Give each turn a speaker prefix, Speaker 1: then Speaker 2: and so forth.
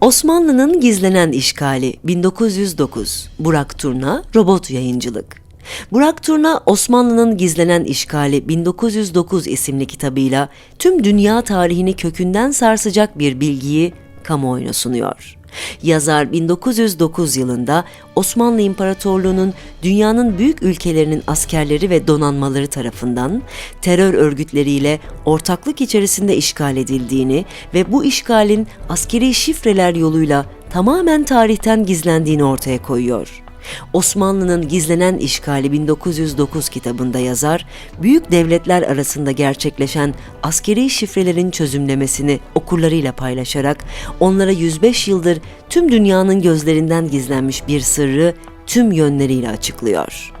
Speaker 1: Osmanlı'nın gizlenen işgali 1909 Burak Turna Robot Yayıncılık. Burak Turna Osmanlı'nın gizlenen işgali 1909 isimli kitabıyla tüm dünya tarihini kökünden sarsacak bir bilgiyi kamuoyuna sunuyor. Yazar 1909 yılında Osmanlı İmparatorluğu'nun dünyanın büyük ülkelerinin askerleri ve donanmaları tarafından terör örgütleriyle ortaklık içerisinde işgal edildiğini ve bu işgalin askeri şifreler yoluyla tamamen tarihten gizlendiğini ortaya koyuyor. Osmanlı'nın gizlenen işgali 1909 kitabında yazar, büyük devletler arasında gerçekleşen askeri şifrelerin çözümlemesini okurlarıyla paylaşarak onlara 105 yıldır tüm dünyanın gözlerinden gizlenmiş bir sırrı tüm yönleriyle açıklıyor.